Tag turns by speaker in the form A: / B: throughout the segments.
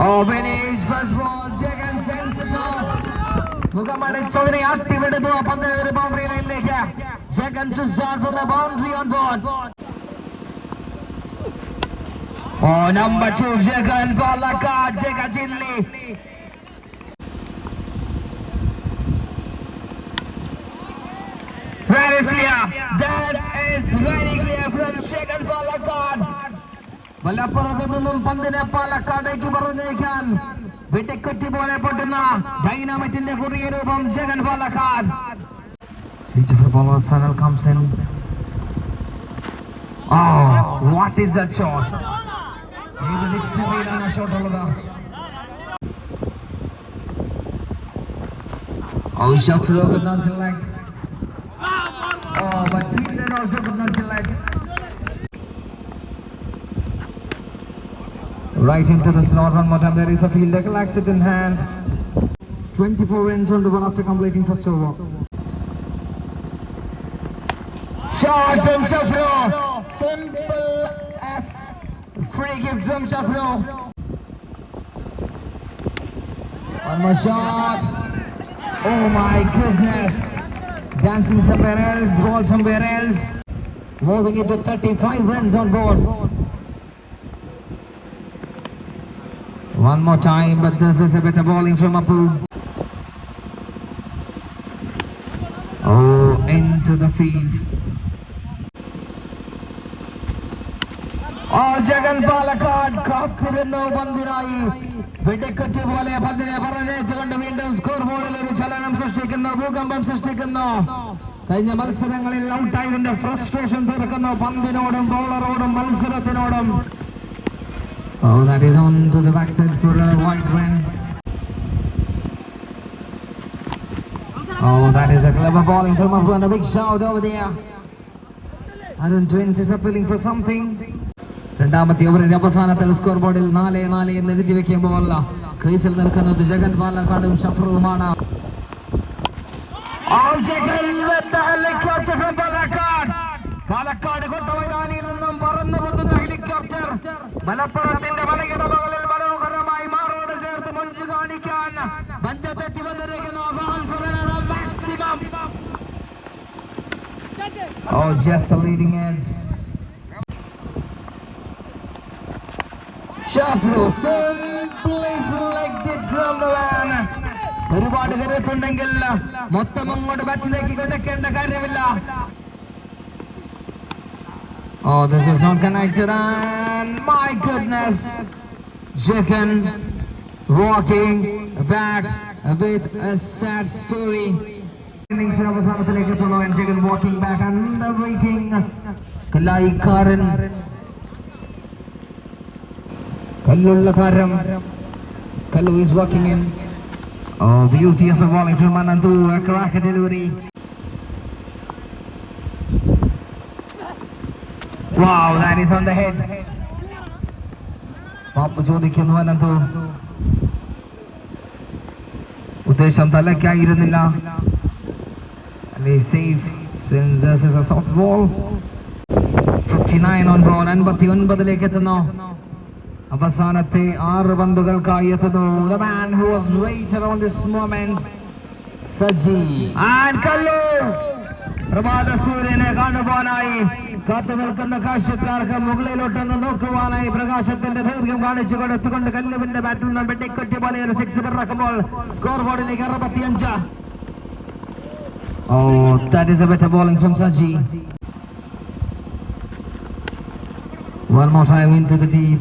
A: Oh, Vinny's first ball, Jagan sends it off. മുഖമടിച്ചവനെ അട്ടിവിടുന്നു ആ പന്ത് ഒരു ബൗണ്ടറി ലൈനിലേക്ക് Jagan to start from a boundary on board oh number two Jagan Palakkad ജഗ ജില്ലി That is clear. That is very clear from Jagan Palakkad. മലപ്പുറത്ത് നിന്നും പന്തിനെ പാലക്കാടേക്ക് പറഞ്ഞേക്കാൻ വെട്ടിക്കുറ്റി പോലെ പൊട്ടുന്ന ഡൈനാമിറ്റിന്റെ കുറിയ രൂപം Jagan Palakkad Change of ball Sanal comes in. Oh, what is that shot? ഏത് ഡിക്ഷണറിയിലാണ് ആ shot ഉള്ളത് Oh, Shafro could not collect. Oh, but Fielder also could not collect. Right into the slot one more time. There is a fielder collects it in hand. 24 runs on the ball after completing first over. Shot from Shafro. Simple as free gift from Shafro. One more shot. Oh my goodness. Dancing somewhere else, ball somewhere else. Moving it to 35 runs on board. One more time, but this is a better bowling from Apu. Oh, into the field. ഓ ജഗൻ പാലക്കാട് കാത്തിരുന്നു പന്തിനായി വെടിക്കെട്ട് പോലെ പന്തിനെ പറഞ്ഞുകൊണ്ട് വീണ്ടും score ബോർഡിൽ ഒരു ചലനം സൃഷ്ടിക്കുന്നു ഭൂകമ്പം സൃഷ്ടിക്കുന്നു കഴിഞ്ഞ മത്സരങ്ങളിൽ ഔട്ടായതിന്റെ ഫ്രസ്ട്രേഷൻ തീർക്കുന്നു പന്തിനോടും ബൗളറോടും മത്സരത്തിനോടും Oh, that is on to the backside for a wide win. Oh, that is a clever bowling from Apu and a big shout over there. Adam Twins is appealing for something. രണ്ടാമത്തെ ഓവറിന്റെ അവസാനത്തിൽ score ബോർഡിൽ നാല് നാല് എന്ന് എഴുതി വെക്കുമ്പോൾ ക്രീസിൽ നിൽക്കുന്നത് ജഗൻ പാലക്കാടും ഷഫറുമാണ് പാലക്കാട് കൊട്ടമൈതാനിയിൽ നിന്നും പറന്നു പോകുന്ന മലപ്പുറത്തിന്റെ മലയിടവകളിൽ മനോഹരമായി മാറോട് ചേർത്ത് മൊഞ്ചു കാണിക്കാൻ ബന്ധത്തെത്തി വന്നിരിക്കുന്നു. Oh. ഒരുപാട് കരുത്തുണ്ടെങ്കിൽ മൊത്തം അങ്ങോട്ട് ബാറ്റിലേക്ക് കൊണ്ടേക്കേണ്ട കാര്യമില്ല. Oh, this is not connected, and my goodness, Chicken walking back with a sad story. ഇന്നിംഗ്സിന് അവസാനത്തിലേക്ക് എത്തുന്നു chicken walking back and waiting കല്ലായിക്കാരൻ കല്ലുള്ള താരം Kallu is walking in Oh, beauty of a bowling from Anandu, a crack delivery. Wow, that is on the head. മാപ്പ് ചോദിക്കുന്നു അനന്തു ഉദ്ദേശം തലയ്ക്കായിരുന്നില്ല And he's safe since this a soft ball. 59 on ball. അൻപത്തി ഒൻപതിലേക്ക് എത്തുന്നു അവസാനത്തെ ആറ് പന്തുകൾക്കായി എത്തുന്നു The man who was this moment. പ്രഭാത സൂര്യനെ കാണുവാനായി കാത്തു നിൽക്കുന്ന കാഴ്ചക്കാർക്ക് മുകളിലോട്ടൊന്ന് നോക്കുവാനായി പ്രകാശത്തിന്റെ ദൈർഘ്യം കാണിച്ചു കൊടുത്തുകൊണ്ട് കല്ലുവിന്റെ ബാറ്റിൽ നിന്ന് വെട്ടിക്കൊറ്റി പോലെ ഒരു സിക്സ് പിറക്കുമ്പോൾ സ്കോർ ബോർഡിലേക്ക് അറുപത്തിയഞ്ച് Oh, that is a better bowling from Saji. One more time into the deep.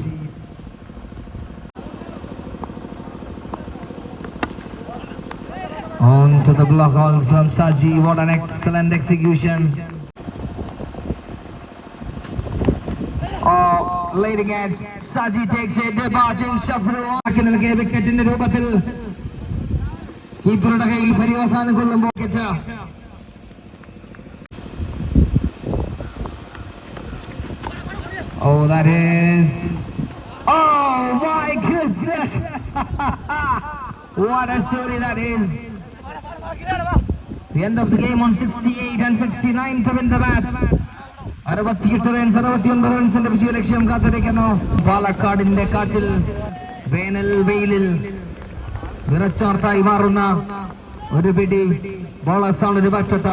A: On to the block all from Saji. What an excellent execution. Oh, leading edge. Saji takes it. Debarging Shafru. വിക്കറ്റിന്റെ രൂപത്തിൽ കീപ്പറുടെ കയ്യിൽ പര്യവസാനം കൊള്ളുമ്പോൾ kit Oh, that is. Oh my goodness! what a story that is. The end of the game on 68 and 69 to win the match. അറുപത്തിയെട്ട് runs അറുപത്തിയൊൻപത് റൺസിന്റെ വിജയ ലക്ഷ്യം കാത്തിരിക്കുന്നു. പാലക്കാടിന്റെ കാറ്റിൽ വേനൽ വെയിലിൽ വിറച്ചോർത്തായി മാറുന്ന ഒരു പിടി. ബോളേഴ്സാണ് ഒരു പക്ഷത്ത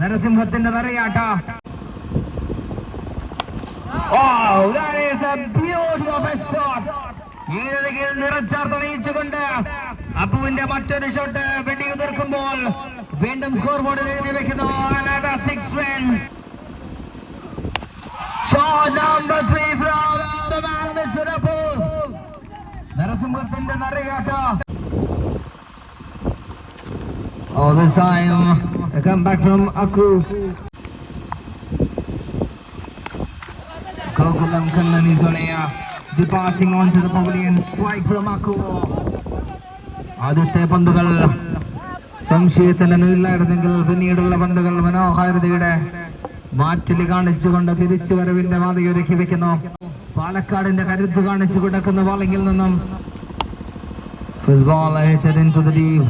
A: നരസിംഹത്തിന്റെ നിറയാട്ട Oh, beauty of a shot. ഈരതികിൽ നിറച്ചാർത്തണയിച്ചുകൊണ്ട് അപ്പുവിന്റെ മറ്റൊരു ഷോട്ട് വെടി ഉതിർക്കുമ്പോൾ വീണ്ടും സ്കോർ ബോർഡിൽ എഴുതി വെക്കുന്നു നരസിംഹത്തിന്റെ നരകാട്ട All this time, I come back from Akku. Kokulam Kannan is on air. Kannani Zonea departing onto the pavilion. Strike from Aku. ആദ്യത്തെ പന്തുകൾ സംശയത്തിലൊന്നും ഇല്ലായിരുന്നെങ്കിൽ പിന്നീടുള്ള പന്തുകൾ മനോഹാരിതയുടെ മാറ്റിൽ കാണിച്ചുകൊണ്ട് തിരിച്ചു വരവിന്റെ മാതയൊരുക്കി വെക്കുന്നു പാലക്കാടിന്റെ കരുത്ത് കാണിച്ചു കൊടുക്കുന്ന ബോളിംഗിൽ നിന്നും First ball hitted into the deep.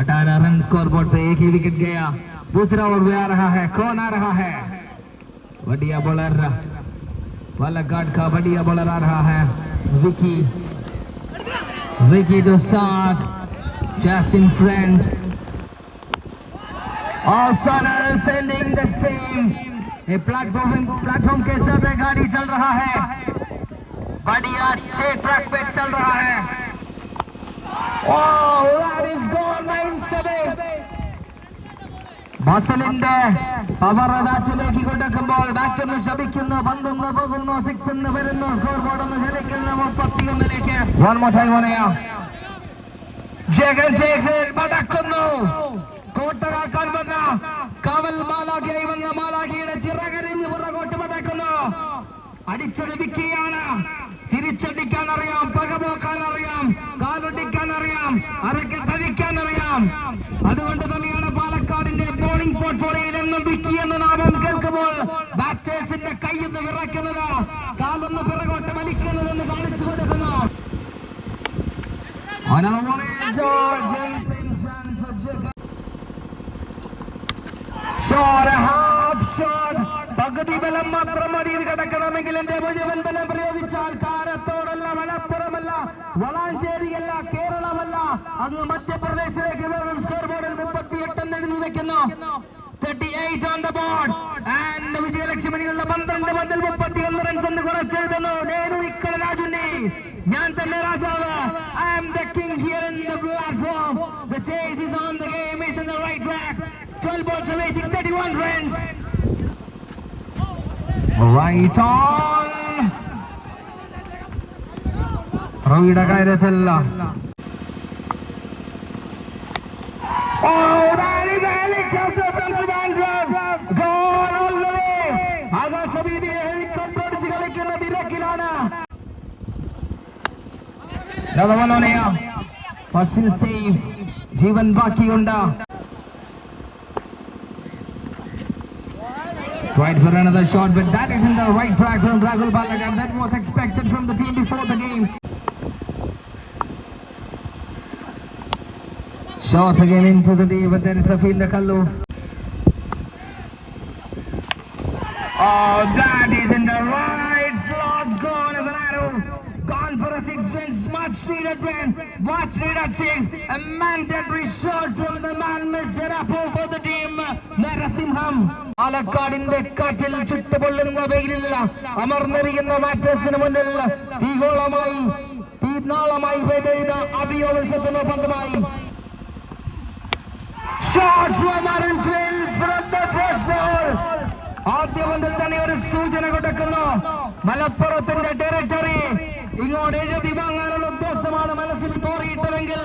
A: अठारह रन स्कोर बोर्ड पे एक ही विकेट गया दूसरा ओवर भी आ रहा है कौन आ रहा है बढ़िया बॉलर पालक्काड का बढ़िया बॉलर आ रहा है। Vicky. Vicky to start just in front और सनल sending the same ये प्लेटफॉर्म प्लेटफॉर्म के साथ गाड़ी चल रहा है। बढ़िया अच्छे ट्रक पे चल रहा है। That is goal, nine seven. ബസലിന്റെ പവർ ബാറ്റിലേക്ക് കൊടുക്കുമ്പോൾ ബാറ്റ് ഒന്ന് ശപിക്കുന്നു പന്തൊന്ന് പോകുന്നു സിക്സ് എന്ന് വരുന്നു സ്കോർ ബോർഡ് ഒന്ന് ചലിക്കുന്നു മുപ്പത്തിയൊന്നിലേക്ക്. വൺ മോർ ടൈം ഓണയാ ജഗൻ ജേക്സൺ പടക്കുന്നു. കോട്ടറാക്കാൻ വന്ന കാവൽ മാലാഖിയായി വന്ന മാലാഖിയുടെ ചിറകരിഞ്ഞ് പുറകോട്ട് പടക്കുന്നു. അടിച്ചത് വിക്കിയാണ്. തിരിച്ചടിക്കാൻ അറിയാം പകപോക്കാൻ അറിയാം കാലൊടിക്കാൻ അറിയാം അരക്കെട്ടടിക്കാൻ അറിയാം. അതുകൊണ്ട് പാലക്കാടിന്റെ ബോളിംഗ് പോർട്ട്ഫോളിയോയിൽ എന്നും വിക്കി എന്ന നാമം കേൾക്കുമ്പോൾ ബാറ്റേഴ്സിന്റെ കൈയൊന്ന് വിറയ്ക്കുന്നത് കാലൊന്ന് പിറകോട്ട് വലിക്കുന്നതെന്ന് കാണിച്ചു കൊടുക്കുന്നു. പകുതി ബലം മാത്രം മതി. കിടക്കണമെങ്കിൽ എന്റെ മുഴുവൻ ബലം പ്രയോഗിച്ചാൽ കാരത്തോടല്ല മലപ്പുറമല്ല വളാഞ്ചേരിയല്ല കേരളമല്ല. അങ്ങ് മധ്യപ്രദേശിലേക്ക് സ്കോർ എഴുതി വെക്കുന്നു. 38 on the board and വിജയലക്ഷ്മിനികളുടെ പന്ത്രണ്ട് പന്തിൽ മുപ്പത്തിയൊന്ന് റൺസ് എന്ന് കുറച്ചെഴുതുന്നു നേനു ഇക്കള രാജുണ്ണി. ഞാൻ തന്നെ രാജാവ്. I am the king here in the platform the chase is on the game is in the right track 12 balls awaiting 31 runs. Right on. ത്രോയുടെ കാര്യത്തില്ല ആകാശവീതിയെ ഹെലികോപ്റ്റർ അടിച്ച് കളിക്കുന്ന തിരക്കിലാണ് രഥവലോനയ പക്ഷിൽ സേഫ് ജീവൻ ബാക്കിയുണ്ട് Right for another shot, but that is in the right track from Rahul Balagan. That was expected from the team before the game. Shots again into the deep, but there is a fielder Kallu. Oh, that is in the right slot, gone as an arrow. Gone for a six win. much needed run, much needed six. A mandatory shot from the man, Mr. Apu for the team, Narasimham. പാലക്കാടിന്റെ കാറ്റിൽ ചുട്ടുപൊള്ളുന്ന വെയിലില്ല അമർന്നെറിയുന്ന മാറ്റേഴ്സിന് മുന്നിൽ തീകോളമായി തീനാളമായി പെയ്ത അഭിയോത്സവത്തിന് പന്തുമായി Shot from Aaron Twins from the first ball. ആദ്യ പന്തിൽ തന്നെ ഒരു സൂചന കൊടുക്കുന്നു മലപ്പുറത്തിന്റെ ടെറിട്ടറി ഇങ്ങോട്ട് എഴുതി വാങ്ങാനുള്ള ഉദ്ദേശമാണ് മനസ്സിൽ തോറിയിട്ടതെങ്കിൽ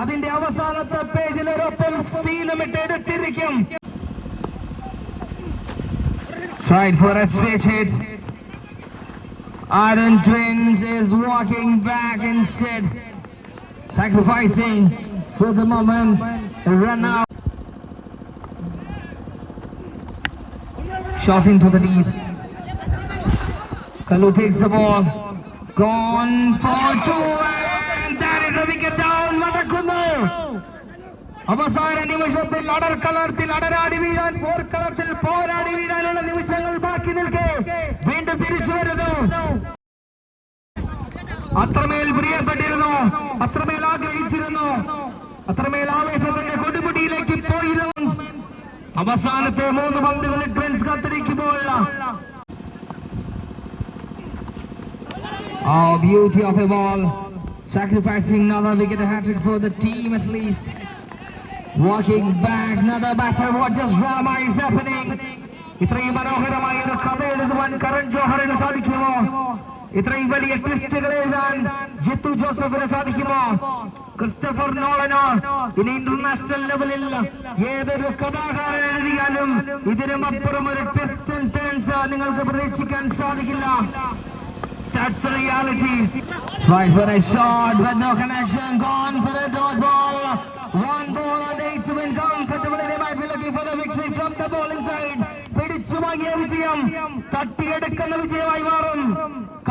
A: അതിന്റെ അവസാനത്തെ പേജിൽ ഒരൊപ്പം സീലമിട്ട് എടുത്തിരിക്കും Tried for a switch hit. Iron Twins is walking back instead. Sacrificing for the moment. A run out. Shot into the deep. Kalu takes the ball. Gone for two. And that is a wicket down. മടക്കുന്നു അവസാന നിമിഷത്തിൽ അടർ കളർത്തിൽ അടരാടി വീഴാൻ പോർ കളത്തിൽ പോരാടി വീഴാനുള്ള നിമിഷങ്ങൾ ബാക്കി നിൽക്കെ വീണ്ടും തിരിച്ചു വരുന്നു അത്രമേൽ പ്രിയപ്പെട്ടിരുന്നു അത്രമേൽ ആഗ്രഹിച്ചിരുന്നു അത്രമേൽ ആവേശത്തിന്റെ കൊടുമുടിയിലേക്ക് പോയിരുന്നു അവസാനത്തെ മൂന്ന് പന്തുകളിൽ ട്വൻസ് കാത്തിരിക്കുമ്പോൾ Oh, beauty of a ball. Sacrificing another wicket, a hat trick for the team at least. Walking back, another batter. What just drama is happening? ഇത്രയും മനോഹരമായ ഒരു കഥ എഴുതുവാൻ കരൺ ജോഹറിന് സാധിക്കുമോ ഇത്രയും വലിയ ട്വിസ്റ്റുകൾ എഴുതാൻ ജിത്തു ജോസഫിന് സാധിക്കുമോ ക്രിസ്റ്റഫർ നോളനോ ഇനി ഇന്റർനാഷണൽ ലെവലിൽ ഏതൊരു കഥാകാരൻ എഴുതിയാലും ഇതിനും അപ്പുറം ഒരു ട്വിസ്റ്റ് ടേൺസ് നിങ്ങൾക്ക് പ്രതീക്ഷിക്കാൻ സാധിക്കില്ല That's the reality. Try for a shot, but no connection. Gone for a dot ball. One ball and eight to win comfortably. They might be looking for the victory from the bowling side. പിടിച്ചു വാങ്ങിയ വിജയം തട്ടിയെടുക്കുന്ന വിജയമായി മാറും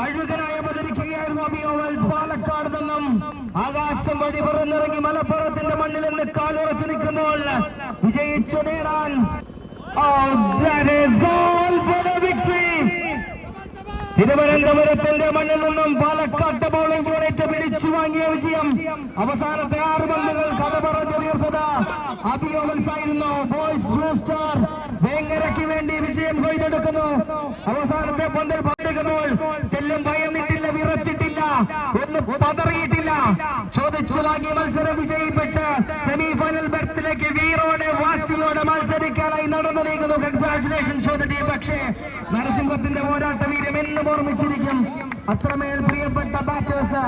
A: കഴിവുകനായി അവതരിക്കുകയായിരുന്നു Abi Ovals Palakkad നിന്നും. ആകാശം വഴി പറന്നിറങ്ങി മലപ്പുറത്തിന്റെ മണ്ണിൽ നിന്ന് കാലുറച്ചു നിൽക്കുമ്പോൾ വിജയിച്ചു നേടാൻ. Oh. തിരുവനന്തപുരത്തിന്റെ മണ്ണിൽ നിന്നും പാലക്കാട്ട് ബോളിംഗ് യൂണിറ്റ് പിടിച്ചു വാങ്ങിയ വിജയം. അവസാനത്തെ ആറ് പന്തുകൾ കഥ പറഞ്ഞു തീർത്തത്. അബിയോവൽസ് ആയിരുന്നു. ബോയ്സ് ബ്ലൂ സ്റ്റാർ വേങ്ങരയ്ക്ക് വേണ്ടി വിജയം കൊയ്തെടുക്കുന്നു. അവസാനത്തെ പന്തിൽ ഓർമ്മിച്ചിരിക്കും. അത്രമേൽ പ്രിയപ്പെട്ട ബാറ്റേഴ്സ്